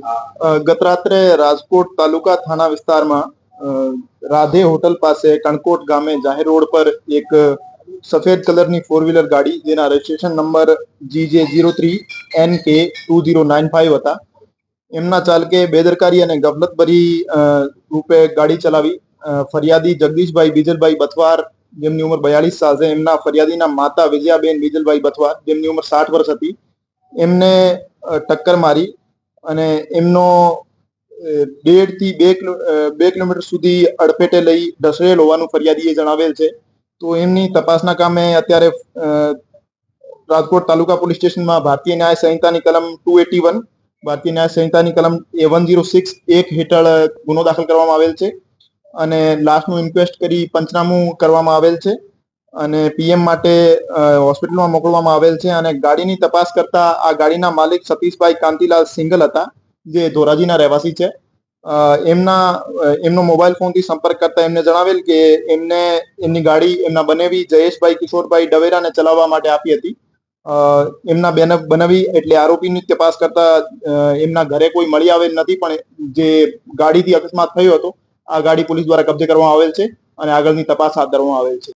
ગત રાત્રે રાજકોટ તાલુકા થાના વિસ્તારમાં રાધે હોટલ પાસે કણકોટ ગામે જાહેર રોડ પર એક સફેદ કલરની ફોર વ્હીલર ગાડી, જેના registration number G J zero three N K two zero nine five હતા. એમના ચાલકે બેદરકારી અને ગફલતભરી રૂપે ગાડી ચલાવી ફરિયાદી જગદીશભાઈ બીજલભાઈ બથવાર, જેમની ઉંમર બયાલીસ સાલ છે, એમના ફરિયાદીના માતા વિજયાબેન બીજલભાઈ બથવાર, જેમની ઉંમર સાઠ વર્ષ હતી, એમને ટક્કર મારી અને એમનો દેઢથી બે કિલો બે કિલોમીટર સુધી અડફેટે લઈ ઢસડેલ હોવાનું ફરિયાદીએ જણાવેલ છે. તો એમની તપાસના કામે અત્યારે રાજકોટ તાલુકા પોલીસ સ્ટેશનમાં ભારતીય ન્યાય સંહિતાની કલમ ટુ એટી વન, ભારતીય ન્યાય સંહિતાની કલમ એ વન જીરો સિક્સ એક હેઠળ ગુનો દાખલ કરવામાં આવેલ છે. અને લાસ્ટનું ઇન્ક્વેસ્ટ કરી પંચનામું કરવામાં આવેલ છે. અને પીએમ માટે હોસ્પિટલમાં મોકલવામાં આવેલ છે અને ગાડીની તપાસ કરતા આ ગાડીના માલિક સતીશભાઈ કાંતિલાલ સિંગલ હતા, જે ધોરાજીના રહેવાસી છે. એમના એમનો મોબાઈલ ફોનથી સંપર્ક કરતા એમને જણાવેલ કે એમને, એમની ગાડી એમના બનેવી જયેશભાઈ, કિશોરભાઈ ડવેરાને ચલાવવા માટે આપી હતી. એમના બેન, બનાવી એટલે આરોપીની તપાસ કરતા એમના ઘરે કોઈ મળી આવેલ નથી, પણ જે ગાડીથી અકસ્માત થયો હતો, આ ગાડી પોલીસ દ્વારા કબજે કરવામાં આવેલ છે અને આગળની તપાસ હાથ ધરવામાં આવેલ છે.